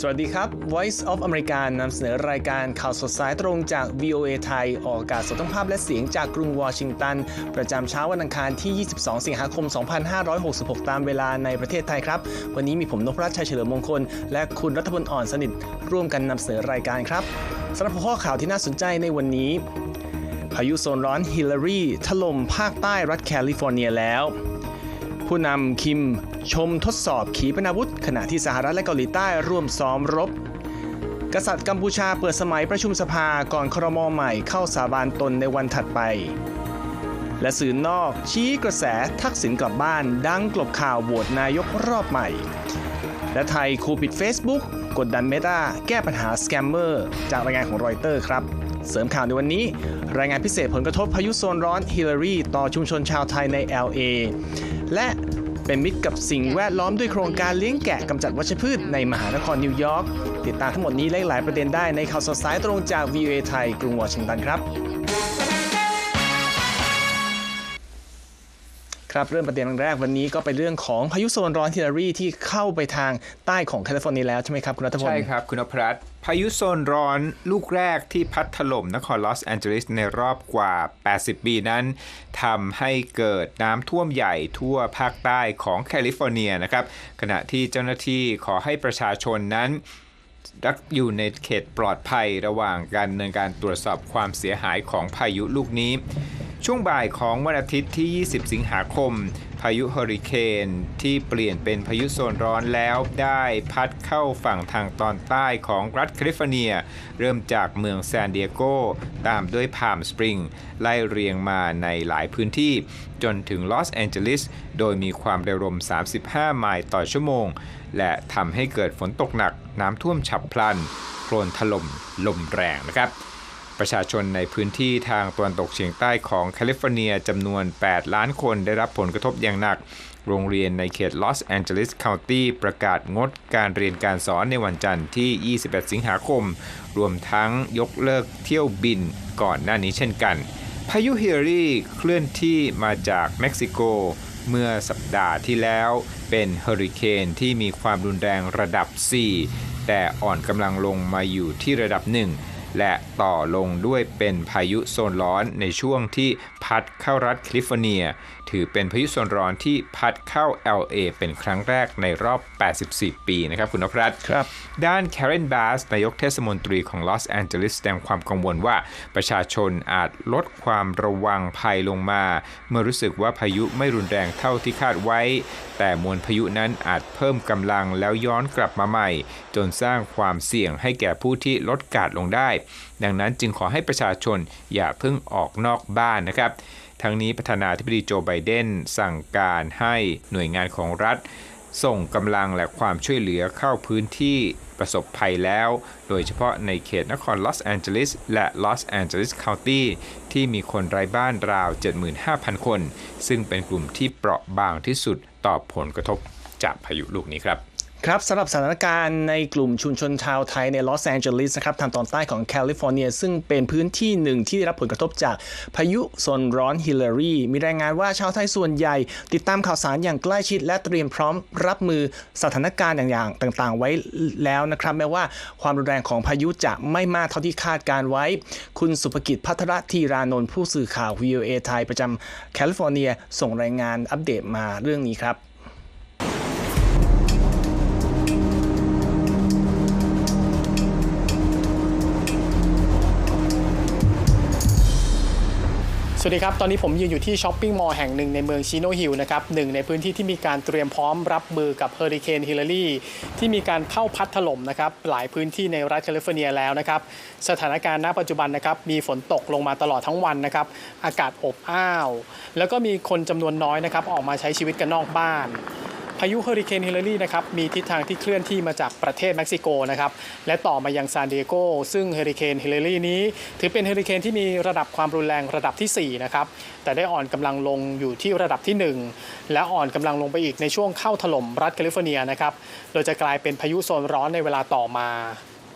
สวัสดีครับ Voice of America นำเสนอรายการข่าวสดสายตรงจาก VOA ไทย ออกอากาศสดทั้งภาพและเสียงจากกรุงวอชิงตัน ประจำเช้าวันอังคารที่ 22 สิงหาคม 2566 ตามเวลาในประเทศไทยครับ วันนี้มีผมนพรัชชัยเฉลิมมงคล และคุณรัฐพลอ่อนสนิท ร่วมกันนำเสนอรายการครับสำหรับข้อข่าวที่น่าสนใจในวันนี้ พายุโซนร้อนฮิลลารีถล่มภาคใต้รัฐแคลิฟอร์เนียแล้ว ผู้นำคิมชมทดสอบขีปนาวุธ ขณะที่สหรัฐและเกาหลีใต้ร่วมซ้อมรบ กษัตริย์กัมพูชาเปิดสมัยประชุมสภาก่อนครมใหม่เข้าสาบานตนในวันถัดไป และสื่อนอกชี้กระแสทักษิณกลับบ้านดังกลบข่าวโหวตนายกรอบใหม่ และไทยคูปิด Facebook กดดันเมตาแก้ปัญหาสแกมเมอร์จากรายงานของรอยเตอร์ครับ เสริมข่าวในวันนี้ รายงานพิเศษผลกระทบพายุโซนร้อนฮิลลารีต่อชุมชนชาวไทยใน LA และเป็นมิตรกับสิ่งแวดล้อมด้วยโครงการเลี้ยงแกะกำจัดวัชพืชในมหานครนิวยอร์กติดตามทั้งหมดนี้และหลายประเด็นได้ในข่าวสดสายตรงจาก VOA ไทยกรุงวอชิงตันครับ ครับเริ่มประเด็นแรกวันนี้ก็เป็นเรื่องของพายุโซนร้อนฮิลารีที่เข้าไปทางใต้ของแคลิฟอร์เนียแล้วใช่ไหมครับคุณรัฐพลใช่ครับคุณอภรัตพายุโซนร้อนลูกแรกที่พัดถล่มนครลอสแอนเจลิสในรอบกว่า 80 ปีนั้นทำให้เกิดน้ำท่วมใหญ่ทั่วภาคใต้ของแคลิฟอร์เนียนะครับขณะที่เจ้าหน้าที่ขอให้ประชาชนนั้นรักอยู่ในเขตปลอดภัยระหว่างการดำเนินการตรวจสอบความเสียหายของพายุลูกนี้ ช่วงบ่ายของวันอาทิตย์ที่ 20 สิงหาคม พายุเฮอริเคนที่เปลี่ยนเป็นพายุโซนร้อนแล้วได้พัดเข้าฝั่งทางตอนใต้ของรัฐแคลิฟอร์เนีย เริ่มจากเมืองซานดิเอโก ตามด้วยพามสปริง ไล่เรียงมาในหลายพื้นที่ จนถึงลอสแอนเจลิส โดยมีความเร็วลม 35 ไมล์ต่อชั่วโมง และทำให้เกิดฝนตกหนักน้ำท่วมฉับพลัน โคลนถล่มลมแรงนะครับ ประชาชนในพื้นที่ทางตะวันตกเฉียงใต้ของแคลิฟอร์เนียจำนวน 8 ล้านคนได้รับผลกระทบอย่างหนัก โรงเรียนในเขตลอสแอนเจลิสคาวตี้ประกาศงดการเรียนการสอนในวันจันทร์ที่ 21 สิงหาคม รวมทั้งยกเลิกเที่ยวบินก่อนหน้านี้เช่นกัน พายุเฮิลลารีเคลื่อนที่มาจากเม็กซิโกเมื่อสัปดาห์ที่แล้วเป็นเฮอริเคนที่มีความรุนแรงระดับ 4 แต่อ่อนกำลังลงมาอยู่ที่ระดับ 1 และต่อลงด้วยเป็นพายุโซนร้อนในช่วงที่พัดเข้ารัฐแคลิฟอร์เนีย ถือเป็นพายุโซนร้อนที่พัดเข้า LA เป็นครั้งแรกในรอบ 84 ปีนะครับคุณนพรัตน์ครับ ด้าน Karen Bass นายกเทศมนตรีของลอสแอนเจลิสแสดงความกังวลว่าประชาชนอาจลดความระวังภัยลงมา เมื่อรู้สึกว่าพายุไม่รุนแรงเท่าที่คาดไว้ แต่มวลพายุนั้นอาจเพิ่มกำลังแล้วย้อนกลับมาใหม่ จนสร้างความเสี่ยงให้แก่ผู้ที่ลดการลงได้ ดังนั้นจึงขอให้ประชาชนอย่าเพิ่งออกนอกบ้านนะครับ ทั้งนี้ประธานาธิบดีโจไบเดนสั่งการให้หน่วยงานของรัฐ ส่งกำลังและความช่วยเหลือเข้าพื้นที่ประสบภัยแล้ว โดยเฉพาะในเขตนครลอสแอนเจลิสและลอสแอนเจลิสคาวตี้ที่มีคนไร้บ้านราว 75,000 คน ซึ่งเป็นกลุ่มที่เปราะบางที่สุดต่อผลกระทบจากพายุลูกนี้ครับ ครับสำหรับสถานการณ์ในกลุ่มชุมชนชาวไทยในลอสแอนเจลิสนะครับทางตอนใต้ของแคลิฟอร์เนีย ซึ่งเป็นพื้นที่หนึ่งที่ได้รับผลกระทบจากพายุโซนร้อนฮิลลารี มีรายงานว่าชาวไทยส่วนใหญ่ ติดตามข่าวสารอย่างใกล้ชิด และเตรียมพร้อมรับมือสถานการณ์อย่างๆต่างๆ ไว้แล้วนะครับ แม้ว่าความรุนแรงของพายุจะไม่มากเท่าที่คาดการไว้ คุณสุภกิจพัทรธีรานนท์ผู้สื่อข่าว VOA ไทยประจำแคลิฟอร์เนีย ส่งรายงานอัปเดตมาเรื่องนี้ครับ วัสดีครับ ตอนนี้ผมยืนอยู่ที่ช้อปปิ้งมอลล์แห่งหนึ่งในเมืองชิโนฮิลนะครับหนึ่งในพื้นที่ที่มีการเตรียมพร้อมรับมือกับเฮอริเคนฮิลลารีที่มีการเข้าพัดถล่มนะครับหลายพื้นที่ในรัฐแคลิฟอร์เนียแล้วนะครับสถานการณ์ณปัจจุบันนะครับมีฝนตกลงมาตลอดทั้งวันนะครับอากาศอบอ้าว แล้วก็มีคนจำนวนน้อยนะครับออกมาใช้ชีวิตกันนอกบ้าน พายุเฮอริเคนเฮเลรี่นะครับมีทิศทางที่เคลื่อนที่มาจากประเทศเม็กซิโกนะครับและต่อมายังซานดิเอโกซึ่งเฮอริเคนเฮเลรี่นี้ ถือเป็นเฮอริเคนที่มีระดับความรุนแรงระดับที่ 4 นะครับ แต่ได้อ่อนกำลังลงอยู่ที่ระดับที่ 1 และอ่อนกำลังลงไปอีกในช่วงเข้าถล่มรัฐแคลิฟอร์เนียนะครับโดยจะกลายเป็นพายุโซนร้อนในเวลาต่อมา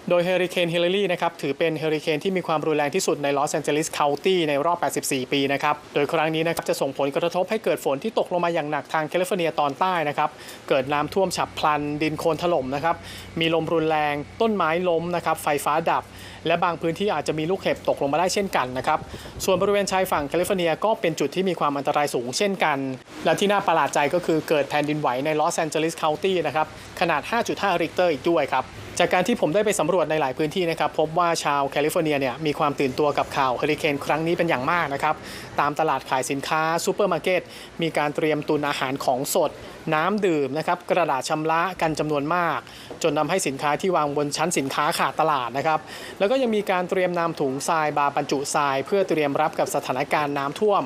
โดยเฮอริเคนฮิลลารีนะครับถือเป็นเฮอริเคนที่มีความรุนแรงที่สุดในลอสแอนเจลิสเคานตี้ในรอบ 84 ปีนะครับ โดยครั้งนี้นะครับจะส่งผลกระทบให้เกิดฝนที่ตกลงมาอย่างหนักทางแคลิฟอร์เนียตอนใต้นะครับ เกิดน้ำท่วมฉับพลัน ดินโคลนถล่มนะครับ มีลมรุนแรง ต้นไม้ล้มนะครับ ไฟฟ้าดับ และบางพื้นที่อาจจะมีลูกเห็บตกลงมาได้เช่นกันนะครับ ส่วนบริเวณชายฝั่งแคลิฟอร์เนียก็เป็นจุดที่มีความอันตรายสูงเช่นกัน และที่น่าประหลาดใจก็คือเกิดแผ่นดินไหวในลอสแอนเจลิสเคานตี้นะครับ ขนาด 5.5 ริกเตอร์อีกด้วยครับ จากการที่ผมได้ไปสำรวจในหลายพื้นที่นะครับพบว่าชาวแคลิฟอร์เนียเนี่ยมีความตื่นตัวกับข่าวเฮอริเคนครั้งนี้เป็นอย่างมากนะครับตามตลาดขายสินค้าซูเปอร์มาร์เก็ตมีการเตรียมตุนอาหารของสด น้ำดื่มนะครับกระดาษชำระกันจำนวนมาก จนทำให้สินค้าที่วางบนชั้นสินค้าขาดตลาดนะครับแล้วก็ยังมีการเตรียมนำถุงทรายบาบรรจุทราย เพื่อเตรียมรับกับสถานการณ์น้ำท่วม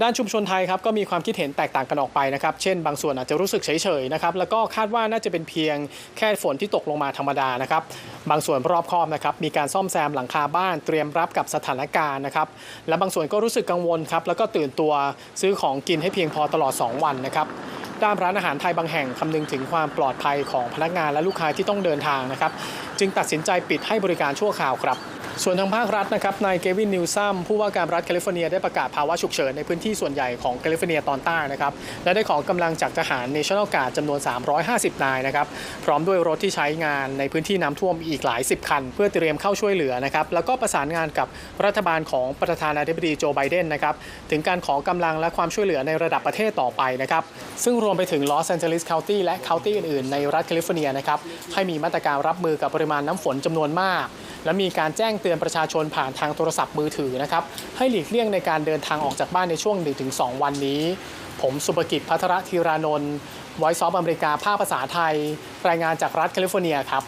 ด้านชุมชนไทยครับก็มีความคิดเห็นแตกต่างกันออกไปนะครับ เช่นบางส่วนอาจจะรู้สึกเฉยๆนะครับแล้วก็คาดว่าน่าจะเป็นเพียงแค่ฝนที่ตกลงมาธรรมดานะครับ บางส่วนรอบคอบนะครับมีการซ่อมแซมหลังคาบ้านเตรียมรับกับสถานการณ์นะครับ และบางส่วนก็รู้สึกกังวลครับแล้วก็ตื่นตัวซื้อของกินให้เพียงพอตลอด 2 วันนะครับด้านร้านอาหารไทยบางแห่งคำนึงถึงความปลอดภัยของพนักงานและลูกค้าที่ต้องเดินทางนะครับ จึงตัดสินใจปิดให้บริการชั่วคราวครับ ส่วนทางภาครัฐนะครับนายเกวินนิวซัมผู้ว่าการรัฐแคลิฟอร์เนียได้ประกาศภาวะฉุกเฉินในพื้นที่ส่วนใหญ่ของแคลิฟอร์เนียตอนใต้นะครับและได้ขอกำลังจากทหาร National Guard จำนวน 350 นายนะครับพร้อมด้วยรถที่ใช้งานในพื้นที่น้ำท่วมอีกหลายสิบคัน เพื่อเตรียมเข้าช่วยเหลือนะครับแล้วก็ประสานงานกับรัฐบาลของประธานาธิบดีโจไบเดนนะครับถึงการขอกำลังและความช่วยเหลือในระดับประเทศต่อไปนะครับซึ่งรวมไปถึงลอสแอนเจลิสเคานตี้และเคานตี้อื่นๆในรัฐแคลิฟอร์เนียนะครับให้มีมาตรการรับมือกับปริมาณน้ำฝนจำนวนมาก และมีการแจ้งเตือนประชาชนผ่านทางโทรศัพท์มือถือนะครับ ให้หลีกเลี่ยงในการเดินทางออกจากบ้านในช่วง 1-2 วันนี้ ผมสุภกิจพัทรธีรานนท์ไวซ์ซอฟอเมริกาภาคภาษาไทย รายงานจากรัฐแคลิฟอร์เนียครับ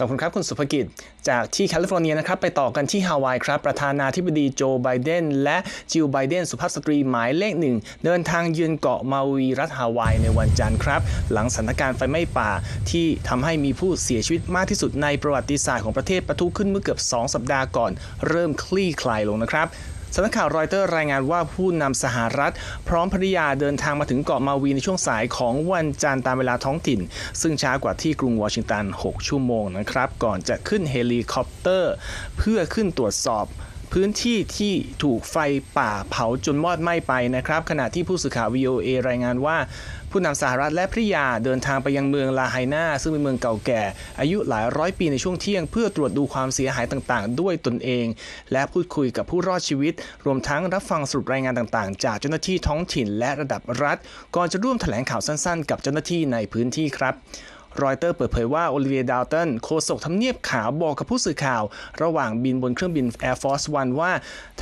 ขอบคุณครับ คุณสุภกิจ จากที่แคลิฟอร์เนียนะครับ ไปต่อกันที่ฮาวายครับ ประธานาธิบดีโจไบเดนและจิลไบเดนสุภาพสตรีหมายเลขหนึ่ง เดินทางเยือนเกาะมาวีรัฐฮาวายในวันจันทร์ครับ หลังสถานการณ์ไฟไหม้ป่า ที่ทำให้มีผู้เสียชีวิตมากที่สุดในประวัติศาสตร์ของประเทศประทุขึ้นเมื่อเกือบ 2 สัปดาห์ก่อน เริ่มคลี่คลายลงนะครับสำนักข่าวรอยเตอร์รายงานว่าผู้นำสหรัฐ พร้อมภริยาเดินทางมาถึงเกาะมาวีในช่วงสายของวันจันทร์ตามเวลาท้องถิ่น ซึ่งช้ากว่าที่กรุงวอชิงตัน 6 ชั่วโมงนะครับ ก่อนจะขึ้นเฮลิคอปเตอร์ เพื่อขึ้นตรวจสอบ พื้นที่ที่ถูกไฟป่าเผาจนมอดไหม้ไปนะครับ ขณะที่ผู้สื่อข่าว VOA รายงานว่า ผู้นำสหรัฐและภริยาเดินทางไปยังเมืองลาไฮนาซึ่งเป็นเมืองเก่าแก่ อายุหลายร้อยปีในช่วงเที่ยง เพื่อตรวจดูความเสียหายต่างๆ ด้วยตนเอง และพูดคุยกับผู้รอดชีวิต รวมทั้งรับฟังสรุปรายงานต่างๆ จากเจ้าหน้าที่ท้องถิ่นและระดับรัฐ ก่อนจะร่วมแถลงข่าวสั้นๆ กับเจ้าหน้าที่ในพื้นที่ครับ รอยเตอร์เปิดเผยว่าโอลิเวียดาวตันโฆษกทำเนียบขาวบอกกับผู้สื่อข่าว ระหว่างบินบนเครื่องบิน Air Force One ว่า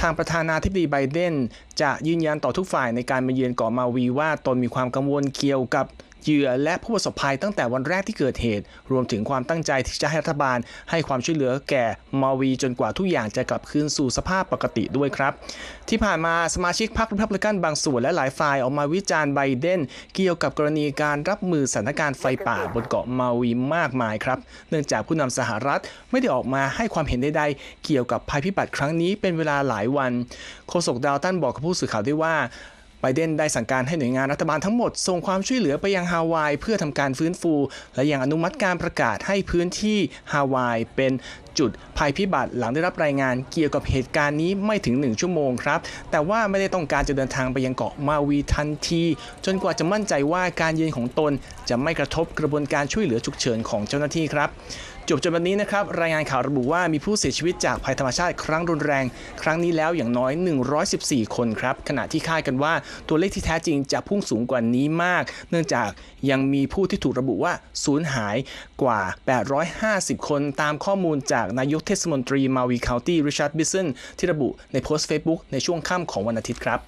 ทางประธานาธิบดีไบเดนจะยืนยันต่อทุกฝ่ายในการมาเยือนเกาะมาวีว่าตนมีความกังวลเกี่ยวกับ เหยื่อและผู้ประสบภัยตั้งแต่วันแรกที่เกิดเหตุ รวมถึงความตั้งใจที่จะให้รัฐบาล ให้ความช่วยเหลือแก่มาวีจนกว่าทุกอย่างจะกลับคืนสู่สภาพปกติด้วยครับ ที่ผ่านมาสมาชิกพรรครีพับลิกันบางส่วนและหลายฝ่ายออกมาวิจารณ์ไบเดนเกี่ยวกับกรณีการรับมือสถานการณ์ไฟป่าบนเกาะมาวีมากมายครับ เนื่องจากผู้นำสหรัฐไม่ได้ออกมาให้ความเห็นใดๆ เกี่ยวกับภัยพิบัติครั้งนี้เป็นเวลาหลายวัน โฆษกดาวตันบอกกับผู้สื่อข่าวด้วยว่า บเดนได้สั่งการให้หน่วยงานรัฐบาลทั้งหมดส่งความช่วยเหลือไปยังฮาวายเพื่อทำการฟื้นฟู และยังอนุมัติการประกาศให้พื้นที่ฮาวายเป็นจุดภัยพิบัติหลังได้รับรายงานเกี่ยวกับเหตุการณ์นี้ไม่ถึง 1 ชั่วโมงครับ แต่ว่าไม่ได้ต้องการจะเดินทางไปยังเกาะมาวีทันที จนกว่าจะมั่นใจว่าการเยือนของตน จะไม่กระทบกระบวนการช่วยเหลือฉุกเฉินของเจ้าหน้าที่ครับ จบจนวันนี้นะครับ รายงานข่าวระบุว่ามีผู้เสียชีวิตจากภัยธรรมชาติครั้งรุนแรง ครั้งนี้แล้วอย่างน้อย 114 คนครับ ขณะที่คาดกันว่าตัวเลขที่แท้จริงจะพุ่งสูงกว่านี้มาก เนื่องจากยังมีผู้ที่ถูกระบุว่าสูญหายกว่า 850 คนตามข้อมูลจากนายกเทศมนตรีมาวีคาวตี้ริชาร์ดบิสเซนที่ระบุในโพสต์ Facebook ในช่วงค่ำของวันอาทิตย์ครับ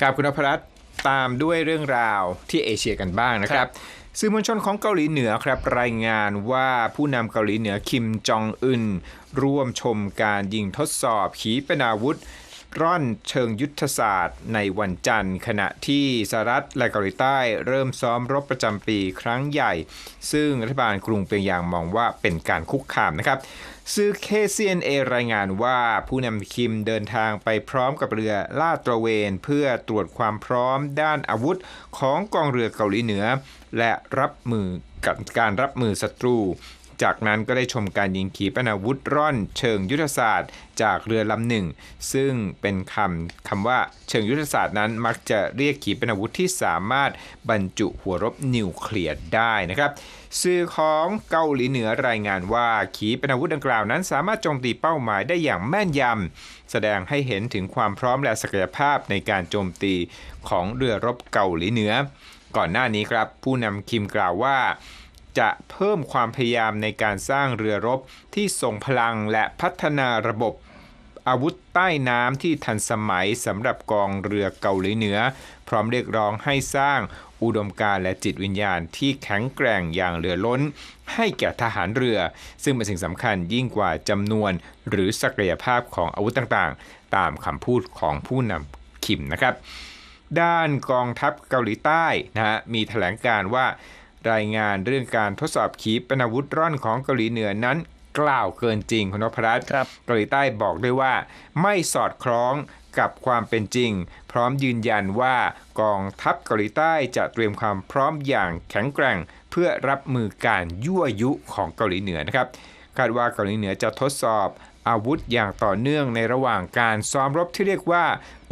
กับคุณนพรัตตามด้วยเรื่องราวที่เอเชียกันบ้างนะครัรับบ สื่อมวลชนของเกาหลีเหนือครับรายงานว่าผู้นำเกาหลีเหนือคิมจองอึนร่วมชมการยิงทดสอบขีปนาวุธ ร่อนเชิงยุทธศาสตร์ในวันจันทร์ ขณะที่สหรัฐและเกาหลีใต้เริ่มซ้อมรบประจำปีครั้งใหญ่ ซึ่งรัฐบาลกรุงเปียงยางมองว่าเป็นการคุกคามนะครับสื่อ KCNA รายงานว่าผู้นำคิมเดินทางไปพร้อมกับเรือลาดตระเวน เพื่อตรวจความพร้อมด้านอาวุธของกองเรือเกาหลีเหนือ และรับมือกับการรับมือศัตรู จากนั้นก็ได้ชมการยิงขีปนาวุธร่อน เชิงยุทธศาสตร์ จากเรือลำหนึ่ง ซึ่งเป็นคำคำว่าเชิงยุทธศาสตร์นั้นมักจะเรียกขีปนาวุธที่สามารถบรรจุหัวรบนิวเคลียร์ได้นะครับสื่อของเกาหลีเหนือรายงานว่า ขีปนาวุธดังกล่าวนั้น สามารถโจมตีเป้าหมายได้อย่างแม่นยำแสดงให้เห็นถึงความพร้อมและศักยภาพในการโจมตีของเรือรบเกาหลีเหนือ ก่อนหน้านี้ครับ ผู้นำคิมกล่าวว่า จะเพิ่มความพยายามในการสร้างเรือรบที่ทรงพลังและพัฒนาระบบอาวุธใต้น้ำที่ทันสมัยสำหรับกองเรือเกาหลีเหนือ พร้อมเรียกร้องให้สร้างอุดมการและจิตวิญญาณที่แข็งแกร่งอย่างเหลือล้น ให้แก่ทหารเรือ ซึ่งเป็นสิ่งสำคัญยิ่งกว่าจำนวน หรือศักยภาพของอาวุธต่างๆ ตามคำพูดของผู้นำคิมนะครับ ด้านกองทัพเกาหลีใต้นะฮะมีแถลงการว่า รายงานเรื่องการทดสอบขีปนาวุธร่อนของเกาหลีเหนือนั้นกล่าวเกินจริงคุณนพรัตน์ครับเกาหลีใต้บอกด้วยว่า ไม่สอดคล้องกับความเป็นจริง พร้อมยืนยันว่ากองทัพเกาหลีใต้จะเตรียมความพร้อมอย่างแข็งแกร่ง เพื่อรับมือการยั่วยุของเกาหลีเหนือนะครับคาดว่าเกาหลีเหนือจะทดสอบ อาวุธอย่างต่อเนื่องในระหว่างการซ้อมรบที่เรียกว่า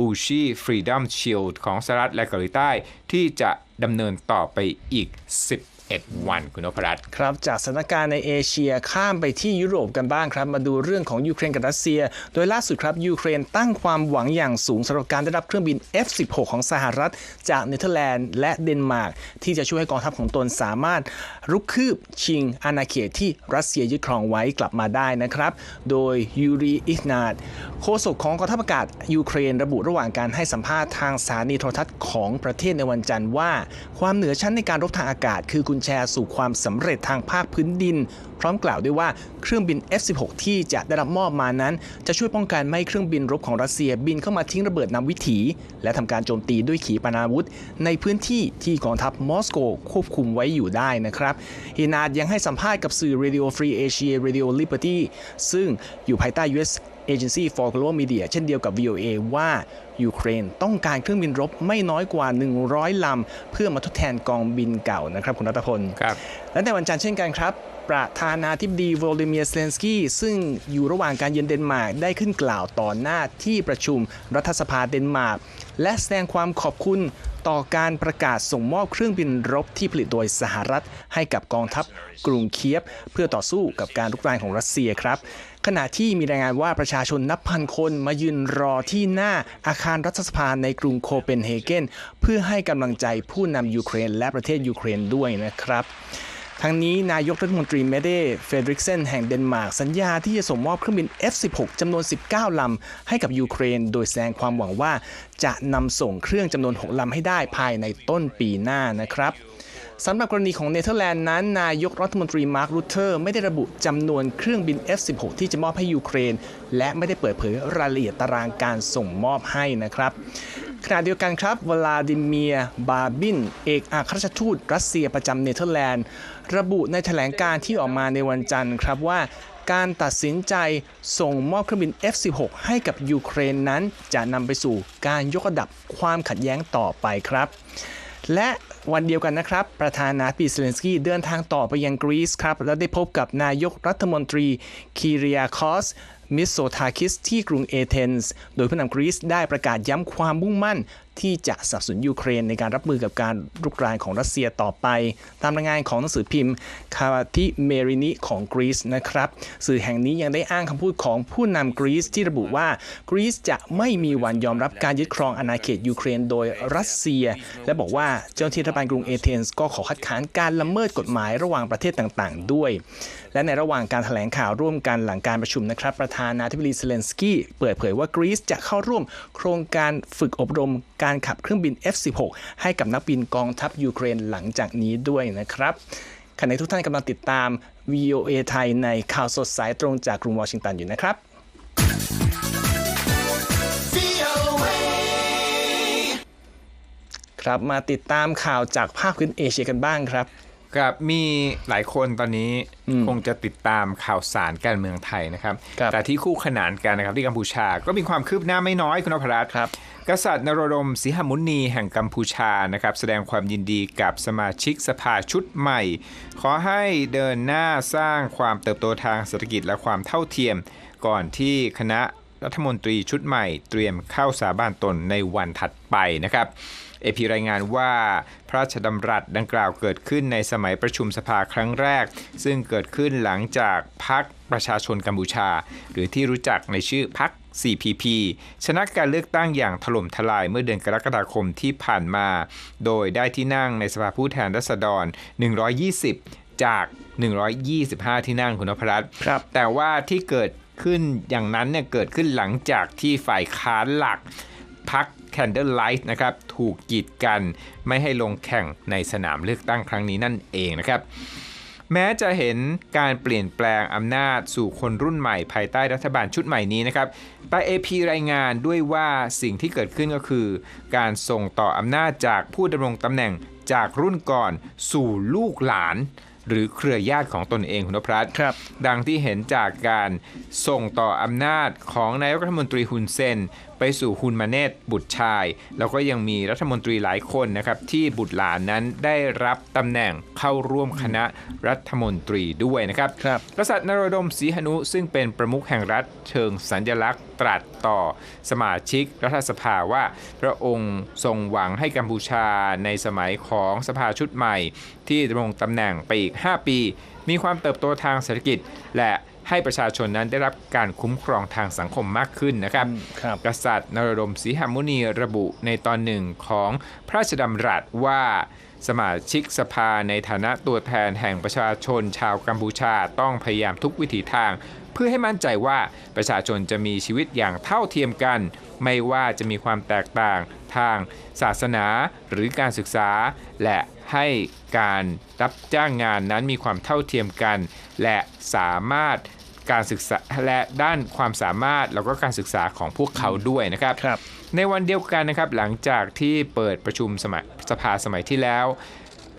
Uchi Freedom Shield ของสหรัฐและเกาหลีใต้ ที่จะดำเนินต่อไปอีก11วันคุณนพรัตน์ครับจากสถานการณ์ในเอเชียข้ามไปที่ยุโรปกันบ้างครับ มาดูเรื่องของยูเครนกับรัสเซีย โดยล่าสุดครับยูเครนตั้งความหวังอย่างสูงสำหรับการได้รับเครื่องบิน F16 ของสหรัฐ จากเนเธอร์แลนด์และเดนมาร์กที่จะช่วยให้กองทัพของตนสามารถ รุกคืบชิงอาณาเขตที่รัสเซียยึดครองไว้กลับมาได้นะครับ โดยยูรีอิกนาดโฆษกของกองทัพอากาศยูเครนระบุระหว่างการให้สัมภาษณ์ทางสถานีโทรทัศน์ของประเทศในวันจันทร์ว่า ความเหนือชั้นในการรบทางอากาศ คือกุญแจสู่ความสำเร็จทางภาคพื้นดิน พร้อมกล่าวด้วยว่าเครื่องบิน F16 ที่จะได้รับมอบมานั้น จะช่วยป้องกันไม่ให้เครื่องบินรบของรัสเซียบินเข้ามาทิ้งระเบิดนำวิถี และทำการโจมตีด้วยขีปนาวุธ ในพื้นที่ที่กองทัพมอสโกควบคุมไว้อยู่ได้นะครับฮินาดยังให้สัมภาษณ์กับสื่อ Radio Free Asia Radio Liberty ซึ่งอยู่ภายใต้ US Agency for Global Media เช่นเดียวกับ VOA ว่ายูเครนต้องการเครื่องบินรบไม่น้อยกว่า 100 ลำ เพื่อมาทดแทนกองบินเก่านะครับคุณรัตพลครับและในวันจันทร์เช่นกันครับ ประธานาธิบดีโวลดิเมียร์เซเลนสกี้ซึ่งอยู่ระหว่างการเยือนเดนมาร์กได้ขึ้นกล่าวต่อหน้าที่ประชุมรัฐสภาเดนมาร์กและแสดงความขอบคุณ ต่อการประกาศส่งมอบเครื่องบินรบที่ผลิตโดยสหรัฐ ให้กับกองทัพกรุงเคียบ เพื่อต่อสู้กับการลุกรานของรัสเซียครับ ขณะที่มีรายงานว่าประชาชนนับพันคนมายืนรอที่หน้าอาคารรัฐสภาในกรุงโคเปนเฮเกนเพื่อให้กำลังใจผู้นำยูเครนและประเทศยูเครนด้วยนะครับ ทั้งนี้นายกรัฐมนตรีเมเดเฟเดริกเซนแห่งเดนมาร์กสัญญาที่จะส่งมอบเครื่องบิน F16 จำนวน 19 ลำ ให้กับยูเครน โดยแสดงความหวังว่าจะนำส่งเครื่องจำนวน 6 ลำให้ได้ภายในต้นปีหน้านะครับสำหรับกรณีของเนเธอร์แลนด์นั้น นายกรัฐมนตรีมาร์ครูเทอร์ไม่ได้ระบุจำนวนเครื่องบิน F16 ที่จะมอบให้ยูเครน และไม่ได้เปิดเผยรายละเอียดตารางการส่งมอบให้นะครับ ขณะเดียวกันครับวลาดิเมียร์บาบิน เอกอัครราชทูตรัสเซียประจำเนเธอร์แลนด์ ระบุในแถลงการที่ออกมาในวันจันทร์ครับว่าการตัดสินใจส่งมอบเครื่องบิน F16 ให้กับยูเครนนั้น จะนำไปสู่การยกระดับความขัดแย้งต่อไปครับ และวันเดียวกันนะครับ ประธานาธิบดีเซเลนสกี้เดินทางต่อไปยังกรีซครับ และได้พบกับนายกรัฐมนตรีคีเรียคอส มิสโซทาคิสที่กรุงเอเธนส์ โดยผู้นำกรีซได้ประกาศย้ำความมุ่งมั่น ที่จะสนับสนุนยูเครนในการรับมือกับการรุกรานของรัสเซียต่อไป ตามรายงานของหนังสือพิมพ์คาติเมรินิของกรีซนะครับ สื่อแห่งนี้ยังได้อ้างคำพูดของผู้นำกรีซที่ระบุว่ากรีซจะไม่มีวันยอมรับการยึดครองอาณาเขตยูเครนโดยรัสเซีย และบอกว่าเจ้าหน้าที่รัฐบาลกรุงเอเธนส์ก็ขอคัดค้านการละเมิดกฎหมายระหว่างประเทศต่าง ๆ ด้วย และในระหว่างการถแถลงข่าวร่วมกันหลังการประชุมนะครับ ประธานาธิบดีเซเลนสกี้เปิดเผยว่ากรีซจะเข้าร่วมโครงการฝึกอบรมการขับเครื่องบิน F16 ให้กับนักบินกองทัพยูเครนหลังจากนี้ด้วยนะครับขณะทุกท่านกำลังติดตาม VOA ไทยในข่าวสดสายตรงจากกรุงวอชิงตันอยู่นะครับครับมาติดตามข่าวจากภาคพื้นเอเชียกันบ้างครับ ครับมีหลายคนตอนนี้อืมคงจะติดตามข่าวสารการเมืองไทยนะครับครับ แต่ที่คู่ขนานกันนะครับที่กัมพูชาก็มีความคืบหน้าไม่น้อยคุณนพรัตน์ครับ กษัตริย์นโรดมสิหมุนีแห่งกัมพูชานะครับ แสดงความยินดีกับสมาชิกสภาชุดใหม่ ขอให้เดินหน้าสร้างความเติบโตทางเศรษฐกิจและความเท่าเทียม ก่อนที่คณะรัฐมนตรีชุดใหม่ เตรียมเข้าสาบานตนในวันถัดไปนะครับ เอพีรายงานว่าพระราชดำรัสดังกล่าวเกิดขึ้นในสมัยประชุมสภาครั้งแรก ซึ่งเกิดขึ้นหลังจากพรรคประชาชนกัมพูชา หรือที่รู้จักในชื่อพรรค CPP ชนะการเลือกตั้งอย่างถล่มทลายเมื่อเดือนกรกฎาคมที่ผ่านมา โดยได้ที่นั่งในสภาผู้แทนราษฎร 120 จาก 125 ที่นั่งคุณนพรัตน์ครับแต่ว่าที่เกิดขึ้นอย่างนั้นเนี่ยเกิดขึ้นหลังจากที่ฝ่ายค้านหลักพัก Candlelight นะครับถูกกีดกันไม่ให้ลงแข่งในสนามเลือกตั้งครั้งนี้นั่นเองนะครับแม้จะเห็นการเปลี่ยนแปลงอำนาจสู่คนรุ่นใหม่ภายใต้รัฐบาลชุดใหม่นี้นะครับ แต่ AP รายงานด้วยว่าสิ่งที่เกิดขึ้นก็คือ การส่งต่ออำนาจจากผู้ดำรงตำแหน่งจากรุ่นก่อนสู่ลูกหลาน หรือเครือญาติของตนเองคุณนพรัตน์ครับ ดังที่เห็นจากการส่งต่ออำนาจของนายกรัฐมนตรีฮุนเซนไปสู่ฮุนมาเนตบุตรชาย แล้วก็ยังมีรัฐมนตรีหลายคนนะครับที่บุตรหลานนั้นได้รับตำแหน่งเข้าร่วมคณะรัฐมนตรีด้วยนะครับครับกษัตริย์นโรดมศรีหนุซึ่งเป็นประมุขแห่งรัฐเชิงสัญลักษณ์ตรัสต่อสมาชิกรัฐสภาว่า พระองค์ทรงหวังให้กัมพูชาในสมัยของสภาชุดใหม่ ที่ดำรงตำแหน่งไปอีก 5 ปี มีความเติบโตทางเศรษฐกิจและ ให้ประชาชนนั้นได้รับการคุ้มครองทางสังคมมากขึ้นนะครับครับกษัตริย์นรดมศรีหมุนีระบุในตอนหนึ่งของพระราชดำรัสว่า สมาชิกสภาในฐานะตัวแทนแห่งประชาชนชาวกัมพูชาต้องพยายามทุกวิถีทาง เพื่อให้มั่นใจว่าประชาชนจะมีชีวิตอย่างเท่าเทียมกัน ไม่ว่าจะมีความแตกต่างทางศาสนาหรือการศึกษา และให้การรับจ้างงานนั้นมีความเท่าเทียมกัน และสามารถการศึกษาและด้านความสามารถแล้วก็การศึกษาของพวกเขาด้วยนะครับครับ ในวันเดียวกันนะครับหลังจากที่เปิดประชุมสมัยสภาสมัยที่แล้ว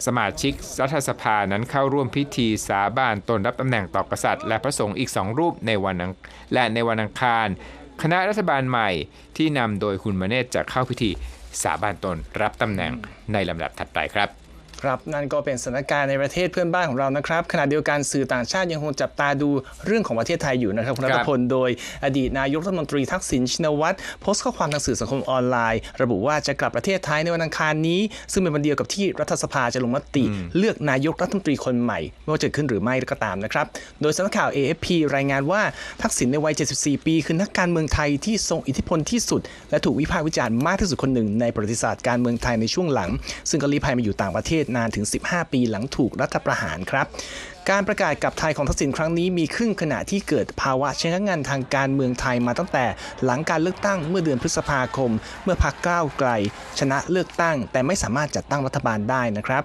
สมาชิกรัฐสภานั้นเข้าร่วมพิธีสาบานตนรับตำแหน่งต่อกษัตริย์ และพระสงฆ์อีกสองรูปในวันและในวันอังคาร คณะรัฐบาลใหม่ที่นำโดยคุณมเนตจะเข้าพิธีสาบานตนรับตำแหน่งในลำดับถัดไปครับ ครับนั่นก็เป็นสถานการณ์ในประเทศเพื่อนบ้านของเรานะครับขณะเดียวกันสื่อต่างชาติยังคงจับตาดูเรื่องของประเทศไทยอยู่นะครับคุณครัรับฐพลโดยอดีตนายกรัฐมนตรีทักษิณชินวัตรโพสต์ข้อความทางสื่อสังคมออนไลน์ ระบุว่าจะกลับประเทศไทยในวันอังคารนี้ ซึ่งเป็นวันเดียวกับที่รัฐสภาจะลงมติ เลือกนายกรัฐมนตรีคนใหม่ไม่ว่าจะขึ้นหรือไม่ก็ตามนะครับโดยสำนักข่าว AFP รายงานว่าทักษิณในวัย 74 ปี คือนักการเมืองไทยที่ทรงอิทธิพลที่สุด และถูกวิพากษ์วิจารณ์มากที่สุดคนหนึ่งในประวัติศาสตร์การเมืองไทยในช่วงหลัง ซึ่งก็ลี้ภัยมาอยู่ต่างประเทศนานถึง 15 ปีหลังถูกรัฐประหารครับการประกาศกลับไทยของทักษิณครั้งนี้มีขึ้นขณะที่เกิดภาวะเชิงงานทางการเมืองไทยมาตั้งแต่หลังการเลือกตั้งเมื่อเดือนพฤษภาคม เมื่อพรรคก้าวไกล ชนะเลือกตั้ง แต่ไม่สามารถจัดตั้งรัฐบาลได้นะครับ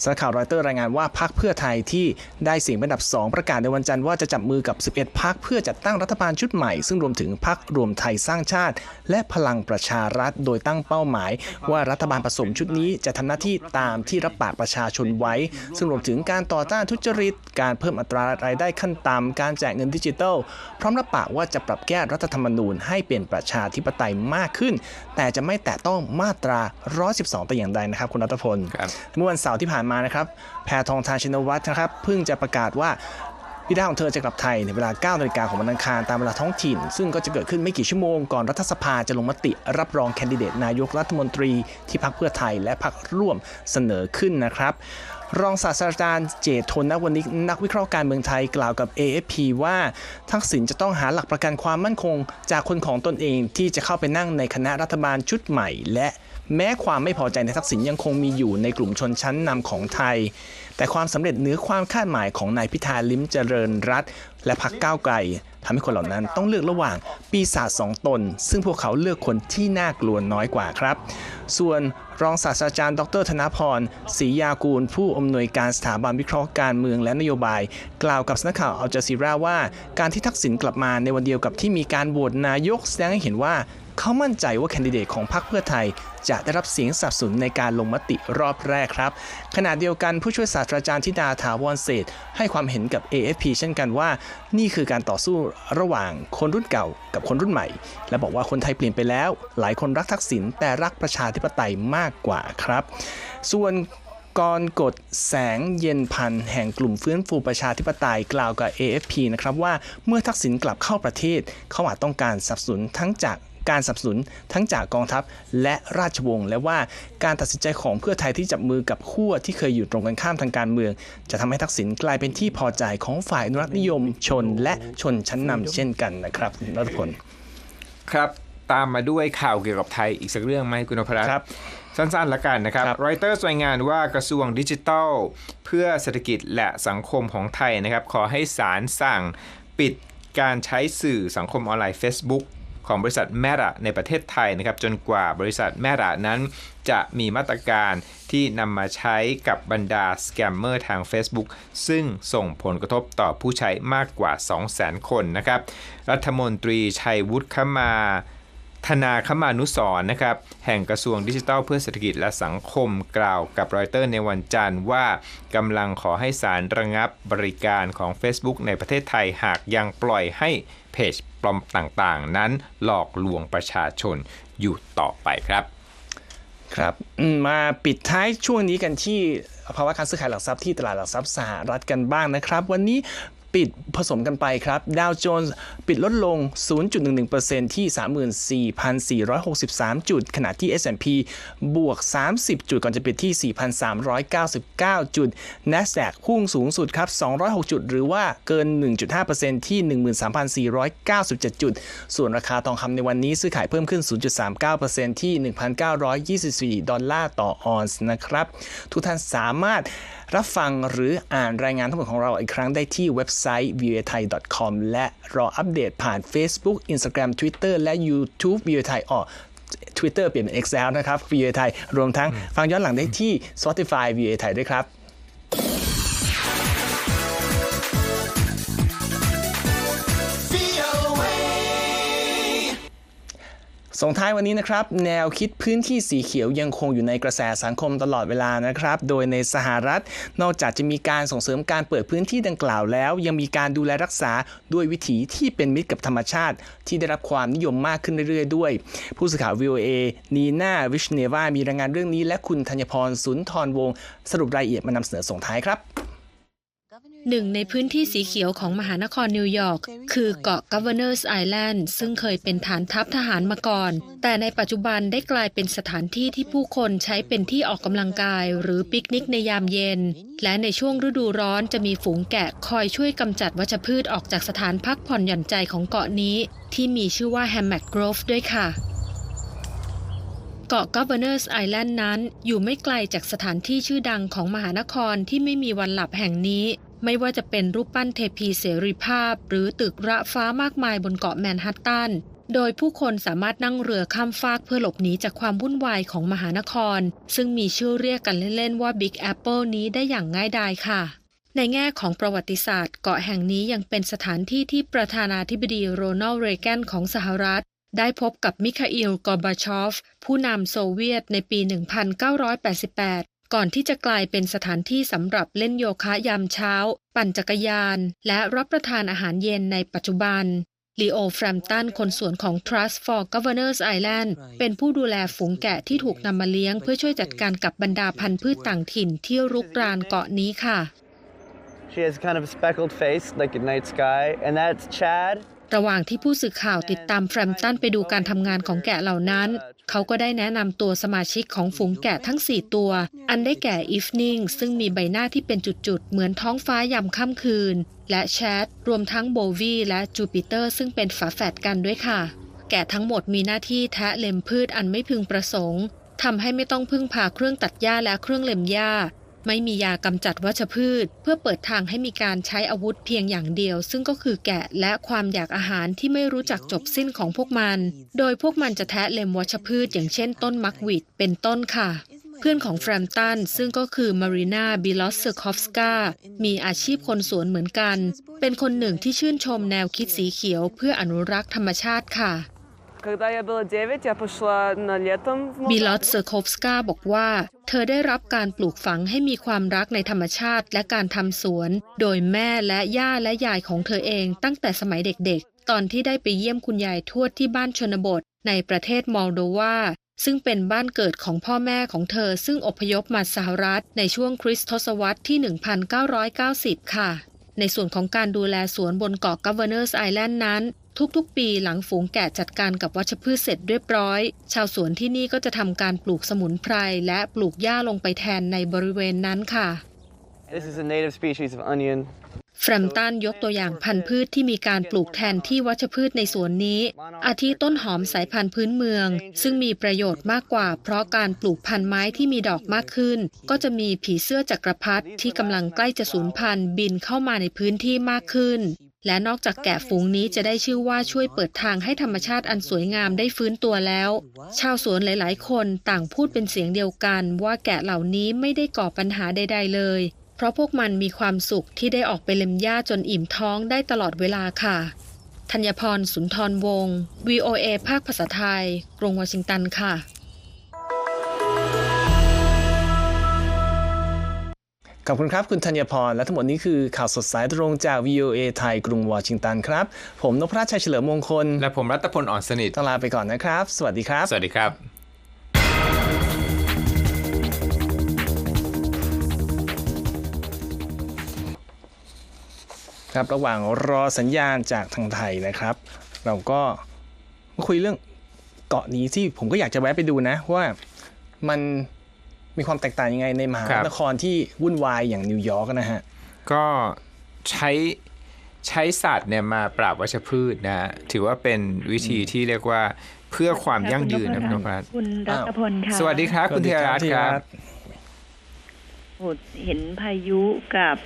สำนักข่าวรอยเตอร์รายงานว่าพรรคเพื่อไทยที่ได้เสียงเป็นอันดับ 2 ประกาศในวันจันทร์ว่าจะจับมือกับ 11พรรคเพื่อจัดตั้งรัฐบาลชุดใหม่ ซึ่งรวมถึงพรรครวมไทยสร้างชาติ และพลังประชารัฐโดยตั้งเป้าหมาย ว่ารัฐบาลผสมชุดนี้จะทำหน้าที่ตามที่รับปากประชาชนไว้ ซึ่งรวมถึงการต่อต้านทุจริต การเพิ่มอัตรารายได้ขั้นต่ำการแจกเงินดิจิทัล พร้อมรับปากว่าจะปรับแก้รัฐธรรมนูญให้เป็นประชาธิปไตยมากขึ้น แต่จะไม่แตะต้องมาตรา 112 แต่อย่างใดนะครับคุณรัตพลครับเมื่อวันเสาร์ที่ผ่านมานะครับแพทองทานชินวัตรนะครับเพิ่งจะประกาศว่าบิดาของเธอจะกลับไทยในเวลา 9นาฬิกาของวันอังคารตามเวลาท้องถิ่น ซึ่งก็จะเกิดขึ้นไม่กี่ชั่วโมงก่อนรัฐสภาจะลงมติรับรองแคนดิเดตนายกรัฐมนตรีที่พรรคเพื่อไทยและพรรคร่วมเสนอขึ้นนะครับรองศาสตราจารย์เจตทนนวนิกนักวิเคราะห์การเมืองไทยกล่าวกับ AFP ว่าทักษิณจะต้องหาหลักประกันความมั่นคง จากคนของตนเองที่จะเข้าไปนั่งในคณะรัฐบาลชุดใหม่ และ แม้ความไม่พอใจในทักษิณยังคงมีอยู่ในกลุ่มชนชั้นนำของไทย แต่ความสำเร็จเหนือความคาดหมายของนายพิธาลิ้มเจริญรัต และพรรคก้าวไกลทำให้คนเหล่านั้นต้องเลือกระหว่างปีศาจสองตน ซึ่งพวกเขาเลือกคนที่น่ากลัวน้อยกว่าครับ ส่วนรองศาสตราจารย์ ดร ธนพรศรียากูล ผู้อำนวยการสถาบันวิเคราะห์การเมืองและนโยบาย กล่าวกับสำนักข่าวอัลจาซีราว่า การที่ทักษิณกลับมาในวันเดียวกับที่มีการโหวตนายกแสดงให้เห็นว่าเขามั่นใจว่าแคนดิเดตของพรรคเพื่อไทย จะได้รับเสียงสนับสนุนในการลงมติรอบแรกครับ ขณะเดียวกันผู้ช่วยศาสตราจารย์ธิดาถาวรเศษให้ความเห็นกับ AFP เช่นกันว่านี่คือการต่อสู้ระหว่างคนรุ่นเก่ากับคนรุ่นใหม่ และบอกว่าคนไทยเปลี่ยนไปแล้ว หลายคนรักทักษิณแต่รักประชาธิปไตยมากกว่าครับ ส่วนกรกฎแสงเย็นพันแห่งกลุ่มฟื้นฟูประชาธิปไตยกล่าวกับ AFP นะครับว่าเมื่อทักษิณกลับเข้าประเทศ เขาอาจต้องการสนับสนุนทั้งจาก การสนับสนุนทั้งจากกองทัพและราชวงศ์และว่าการตัดสินใจของเพื่อไทยที่จับมือกับขั้วที่เคยอยู่ตรงกันข้ามทางการเมือง จะทำให้ทักษิณกลายเป็นที่พอใจของฝ่ายอนุรักษ์นิยมชนและชนชั้นนำเช่นกันนะครับคุณรัตพลครับตามมาด้วยข่าวเกี่ยวกับไทยอีกสักเรื่องไหมคุณนพรัตน์ครับสั้นๆละกันนะครับครับรอยเตอร์รายงานว่ากระทรวงดิจิทัล เพื่อเศรษฐกิจและสังคมของไทยนะครับ ขอให้ศาลสั่งปิดการใช้สื่อสังคมออนไลน์ Facebook ของบริษัทแมระในประเทศไทยนะครับจนกว่าบริษัทแมระนั้น จะมีมาตรการที่นำมาใช้กับบรรดาสแกมเมอร์ทาง Facebook ซึ่งส่งผลกระทบต่อผู้ใช้มากกว่า 200,000 คนนะครับ รัฐมนตรีชัยวุฒิขมาธนาคมานุสร์นะครับแห่งกระทรวงดิจิทัลเพื่อเศรษฐกิจและสังคมกล่าวกับรอยเตอร์ในวันจันทร์ว่ากำลังขอให้ศาลระงับบริการของ Facebook ในประเทศไทยหากยังปล่อยให้เพจ ปลอมต่างๆ นั้นหลอกลวงประชาชนอยู่ต่อไปครับครับมาปิดท้ายช่วงนี้กันที่ภาวะการซื้อขายหลักทรัพย์ที่ตลาดหลักทรัพย์สหรัฐกันบ้างนะครับ วันนี้ ปิดผสมกันไปครับ ดาวโจนส์ปิดลดลง 0.11%ที่ 34,463 จุด ขณะที่ S&P บวก 30 จุดก่อนจะปิดที่ 4,399 จุด NASDAQ พุ่งสูงสุดครับ 206 จุด หรือว่าเกิน 1.5%ที่ 13,497 จุด ส่วนราคาทองคำในวันนี้ซื้อขายเพิ่มขึ้น 0.39%ที่ 1,924 ดอลลาร์ต่อออนซ์นะครับ ทุกท่านสามารถ รับฟังหรืออ่านรายงานทั้งหมดของเราอีกครั้งได้ที่เว็บไซต์ v o a t h a i c o m และรออัปเดตผ่าน Facebook Instagram Twitter และ YouTube v o a t h a i ออ Twitter เปลี่ยนเป็น X แล้วนะครับ v o a t h a i รวมทั้งฟังย้อนหลังได้ที่ Spotify v o a t h a i ด้วยครับ ส่งท้ายวันนี้นะครับ แนวคิดพื้นที่สีเขียวยังคงอยู่ในกระแสสังคมตลอดเวลานะครับ โดยในสหรัฐ นอกจากจะมีการส่งเสริมการเปิดพื้นที่ดังกล่าวแล้ว ยังมีการดูแลรักษาด้วยวิถีที่เป็นมิตรกับธรรมชาติ ที่ได้รับความนิยมมากขึ้นเรื่อยๆ ด้วย ผู้สื่อข่าว VOA นีน่าวิชเนวามีรายงานเรื่องนี้ และคุณธัญพรสุนทรวงศ์สรุปรายละเอียดมานำเสนอส่งท้ายครับ หนึ่งในพื้นที่สีเขียวของมหานครนิวยอร์กคือเกาะ Governors Island ซึ่งเคยเป็นฐานทัพทหารมาก่อน แต่ในปัจจุบันได้กลายเป็นสถานที่ที่ผู้คนใช้เป็นที่ออกกำลังกาย หรือปิกนิกในยามเย็น และในช่วงฤดูร้อนจะมีฝูงแกะคอยช่วยกำจัดวัชพืชออกจากสถานพักผ่อนหย่อนใจของเกาะนี้ ที่มีชื่อว่า Hammock Grove ด้วยค่ะ เกาะ Governors Island นั้น อยู่ไม่ไกลจากสถานที่ชื่อดังของมหานครที่ไม่มีวันหลับแห่งนี้ ไม่ว่าจะเป็นรูปปั้นเทพีเสรีภาพ หรือตึกระฟ้ามากมายบนเกาะแมนฮัตตัน โดยผู้คนสามารถนั่งเรือข้ามฟากเพื่อหลบหนีจากความวุ่นวายของมหานคร ซึ่งมีชื่อเรียกกันเล่นๆว่า Big Apple นี้ได้อย่างง่ายดายค่ะในแง่ของประวัติศาสตร์ เกาะแห่งนี้ยังเป็นสถานที่ที่ประธานาธิบดีโรนัลด์เรแกนของสหรัฐ ได้พบกับมิคาอิล กอร์บาชอฟ ผู้นำโซเวียตในปี 1988 ก่อนที่จะกลายเป็นสถานที่สำหรับเล่นโยคะยามเช้า ปั่นจักรยาน และรับประทานอาหารเย็นในปัจจุบันลีโอแฟรมตัน คนสวนของ Trust for Governors Island เป็นผู้ดูแลฝูงแกะที่ถูกนำมาเลี้ยง เพื่อช่วยจัดการกับบรรดาพันธุ์พืชต่างถิ่นที่รุกรานเกาะนี้ค่ะ She has kind of a speckled face like a night sky, and that's Chad. ระหว่างที่ผู้สื่อข่าวติดตามแฟรมตันไปดูการทำงานของแกะเหล่านั้น เขาก็ได้แนะนำตัวสมาชิกของฝูงแกะทั้ง 4 ตัว อันได้แก่อีฟนิงซึ่งมีใบหน้าที่เป็นจุดๆ เหมือนท้องฟ้ายามค่ำคืน และแชทรวมทั้งโบวีและจูปิเตอร์ซึ่งเป็นฝาแฝดกันด้วยค่ะ แกะทั้งหมดมีหน้าที่แทะเล็มพืชอันไม่พึงประสงค์ทำให้ไม่ต้องพึ่งพาเครื่องตัดหญ้าและเครื่องเล็มหญ้า ไม่มียากำจัดวัชพืช เพื่อเปิดทางให้มีการใช้อาวุธเพียงอย่างเดียว ซึ่งก็คือแกะและความอยากอาหารที่ไม่รู้จักจบสิ้นของพวกมัน โดยพวกมันจะแทะเล็มวัชพืช อย่างเช่นต้นมักวิดเป็นต้นค่ะเพื่อนของแฟรมตันซึ่งก็คือมารีนาบิลอสเซคอฟสกา มีอาชีพคนสวนเหมือนกัน เป็นคนหนึ่งที่ชื่นชมแนวคิดสีเขียวเพื่ออนุรักษ์ธรรมชาติค่ะ บิลอตเซอร์โคฟสกาบอกว่า เธอได้รับการปลูกฝังให้มีความรักในธรรมชาติและการทำสวน โดยแม่และย่าและยายของเธอเองตั้งแต่สมัยเด็กๆ ตอนที่ได้ไปเยี่ยมคุณยายทวดที่บ้านชนบท ในประเทศมอลโดวาซึ่งเป็นบ้านเกิดของพ่อแม่ของเธอ ซึ่งอพยพมาสหรัฐในช่วงคริสตศวรรษที่ 1990 ค่ะในส่วนของการดูแลสวนบนเกาะกัลเวเนอร์สไอแลนด์นั้น ทุกๆ ปีหลังฝูงแกะจัดการกับวัชพืชเสร็จเรียบร้อย ชาวสวนที่นี่ก็จะทำการปลูกสมุนไพรและปลูกหญ้าลงไปแทนในบริเวณนั้นค่ะ This is a native species of onion. แฟรมตันยกตัวอย่างพันธุ์พืชที่มีการปลูกแทนที่วัชพืชในสวนนี้ อาทิต้นหอมสายพันธุ์พื้นเมือง ซึ่งมีประโยชน์มากกว่า เพราะการปลูกพันธุ์ไม้ที่มีดอกมากขึ้น ก็จะมีผีเสื้อจักรพรรดิที่กำลังใกล้จะสูญพันธุ์บินเข้ามาในพื้นที่มากขึ้น และนอกจากแกะฝูงนี้จะได้ชื่อว่าช่วยเปิดทางให้ธรรมชาติอันสวยงามได้ฟื้นตัวแล้ว ชาวสวนหลาย ๆ คนต่างพูดเป็นเสียงเดียวกันว่าแกะเหล่านี้ไม่ได้ก่อปัญหาใด ๆ เลย เพราะพวกมันมีความสุขที่ได้ออกไปเล็มหญ้าจนอิ่มท้องได้ตลอดเวลาค่ะธัญพรสุนทรวงศ์ VOA ภาคภาษาไทย กรุงวอชิงตันค่ะ ขอบคุณครับ คุณธัญพร และทั้งหมดนี้คือข่าวสดสายตรงจาก VOA ไทยกรุงวอชิงตันครับ ผมนพราชชัยเฉลิมมงคล และผมรัตพลอ่อนสนิทต้องลาไปก่อนนะครับ สวัสดีครับ สวัสดีครับครับระหว่างรอสัญญาณจากทางไทยนะครับ เราก็มาคุยเรื่องเกาะนี้ที่ผมก็อยากจะแวะไปดูนะว่ามัน มีความแตกต่างยังไงในมหาครับนครที่วุ่นวายอย่างนิวยอร์กนะฮะ ก็ใช้ใช้สัตว์เนี่ยมาปราบวัชพืชนะฮะถือว่าเป็นวิธีที่เรียกว่าเพื่อความยั่งยืนนะคุณนพรัตน์คุณรัตพลค่ะ สวัสดีครับ คุณเทยรัตน์ครับโอ้เห็นพายุกับ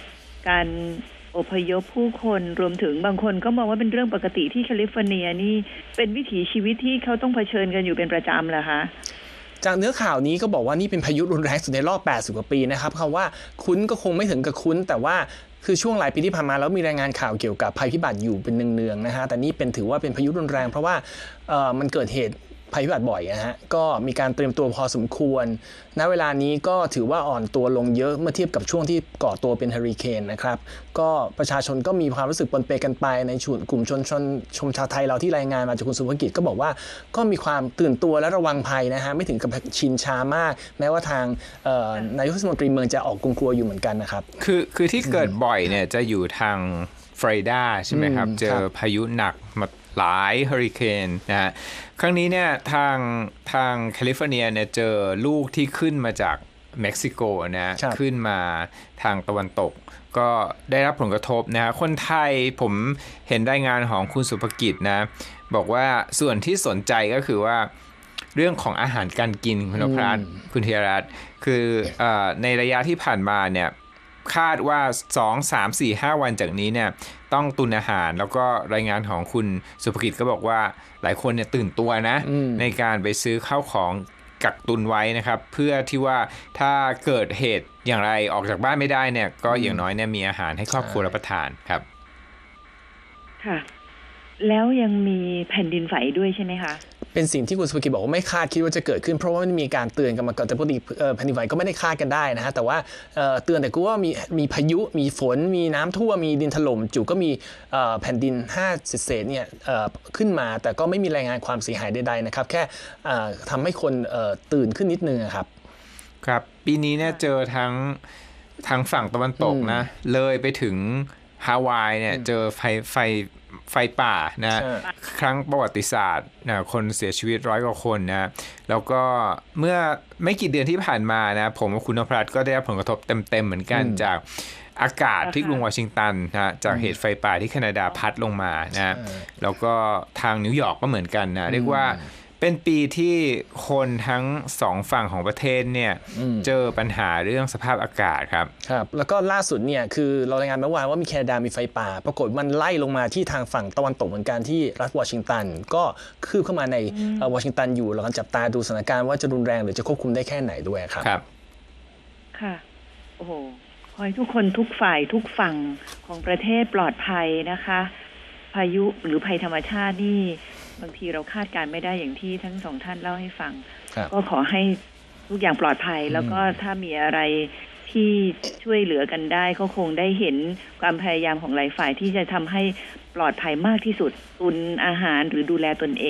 การอพยพผู้คนรวมถึงบางคนก็มองว่าเป็นเรื่องปกติที่แคลิฟอร์เนียนี่เป็นวิถีชีวิตที่เขาต้องเผชิญกันอยู่เป็นประจำเหรอคะ จากเนื้อข่าวนี้ก็บอกว่านี่เป็นพายุรุนแรงสุดในรอบ 80 กว่าปีนะครับคำว่าคุ้นก็คงไม่ถึงกับคุ้น แต่ว่าคือช่วงหลายปีที่ผ่านมาแล้วมีรายงานข่าวเกี่ยวกับภัยพิบัติอยู่เป็นเนืองๆนะฮะแต่นี่เป็นถือว่าเป็นพายุรุนแรงเพราะว่ามันเกิดเหตุ ภัยพิบัติบ่อยนะฮะก็มีการเตรียมตัวพอสมควร ณเวลานี้ก็ถือว่าอ่อนตัวลงเยอะเมื่อเทียบกับช่วงที่ก่อตัวเป็นเฮอริเคนนะครับก็ประชาชนก็มีความรู้สึกปนเปกันไปในชุมกลุ่มชนชนชมชาวไทยเราที่รายงานมาจากคุณสุภกิจก็บอกว่าก็มีความตื่นตัวและระวังภัยนะฮะไม่ถึงกับชินชามาก แม้ว่าทางเอ่อนายกเทศมนตรีเมืองจะออกกลัวๆอยู่เหมือนกันนะครับคือคือที่เกิดบ่อยเนี่ยจะอยู่ทางฟลอริดาใช่ไหมครับอืมเจครัอบพายุหนักมา หลายเฮอริเคนนะฮะครั้งนี้เนี่ยทางทางแคลิฟอร์เนียเนี่ยเจอลูกที่ขึ้นมาจากเม็กซิโกนะฮะครับขึ้นมาทางตะวันตก ก็ได้รับผลกระทบนะฮะคนไทยผมเห็นรายงานของคุณสุภกิจนะ บอกว่าส่วนที่สนใจก็คือว่าเรื่องของอาหารการกินคุณนพรัตน์คุณธีรรัตน์คือเออในระยะที่ผ่านมาเนี่ย คาดว่า 2 3 4 5 วันจากนี้เนี่ยต้องตุนอาหารแล้วก็รายงานของคุณสุภกิจก็บอกว่าหลายคนเนี่ยตื่นตัวนะอืมในการไปซื้อข้าวของกักตุนไว้นะครับ เพื่อที่ว่าถ้าเกิดเหตุอย่างไรออกจากบ้านไม่ได้เนี่ย ก็อย่างน้อยเนี่ยมีอาหารให้ครอบครัวรับประทานครับ ค่ะ แล้วยังมีแผ่นดินไหวด้วยใช่ไหมคะ เป็นสิ่งที่คุณสุภกิจบอกว่าไม่คาดคิดว่าจะเกิดขึ้น เพราะว่ามันมีการเตือนกันมาก่อนแต่ปกติเอ่อแผ่นดินไหวก็ไม่ได้คาดกันได้นะฮะแต่ว่าเอ่อเตือนแต่ก็ว่ามีมีพายุมีฝน มีน้ำท่วมมีดินถล่มจู่ก็มีเอ่อแผ่นดิน5เศษๆเนี่ยเอ่อขึ้นมา แต่ก็ไม่มีรายงานความเสียหายใดๆนะครับแค่เอ่อทำให้คนเอ่อตื่นขึ้นนิดนึงอะครับครับ ปีนี้เนี่ยเจอทั้งทางฝั่งตะวันตกนะ เลยไปถึงฮาวายเนี่ยเจอไฟไฟ ไฟป่านะใช่ครั้งประวัติศาสตร์นะคนเสียชีวิตร้อยกว่าคนนะแล้วก็เมื่อไม่กี่เดือนที่ผ่านมานะผมกับคุณนพรัตน์ก็ได้รับผลกระทบเต็มๆเหมือนกันจากอากาศที่กรุงวอชิงตันนะจากเหตุไฟป่าที่แคนาดาพัดลงมานะแล้วก็ทางนิวยอร์กก็เหมือนกันนะเรียกว่า เป็นปีที่คนทั้งสองฝั่งของประเทศเนี่ยอืมเจอปัญหาเรื่องสภาพอากาศครับครับแล้วก็ล่าสุดเนี่ยคือเรารายงานเมื่อวานว่ามีแคนาดามีไฟป่า ปรากฏมันไล่ลงมาที่ทางฝั่งตะวันตกเหมือนกันที่รัฐวอชิงตัน ก็คืบเข้ามาในเอ่อวอชิงตันอยู่เรากำลังจับตาดูสถานการณ์ว่าจะรุนแรงหรือจะควบคุมได้แค่ไหนด้วยครับครับ ค่ะโอ้โหขอให้ทุกคนทุกฝ่ายทุกฝั่งของประเทศปลอดภัยนะคะ พายุหรือภัยธรรมชาตินี่ บางทีเราคาดการณ์ไม่ได้อย่างที่ทั้งสองท่านเล่าให้ฟังครับก็ขอให้ทุกอย่างปลอดภัย แล้วก็ถ้ามีอะไรที่ช่วยเหลือกันได้ก็คงได้เห็นความพยายามของหลายฝ่ายที่จะทำให้ปลอดภัยมากที่สุดตุนอาหารหรือดูแลตนเอง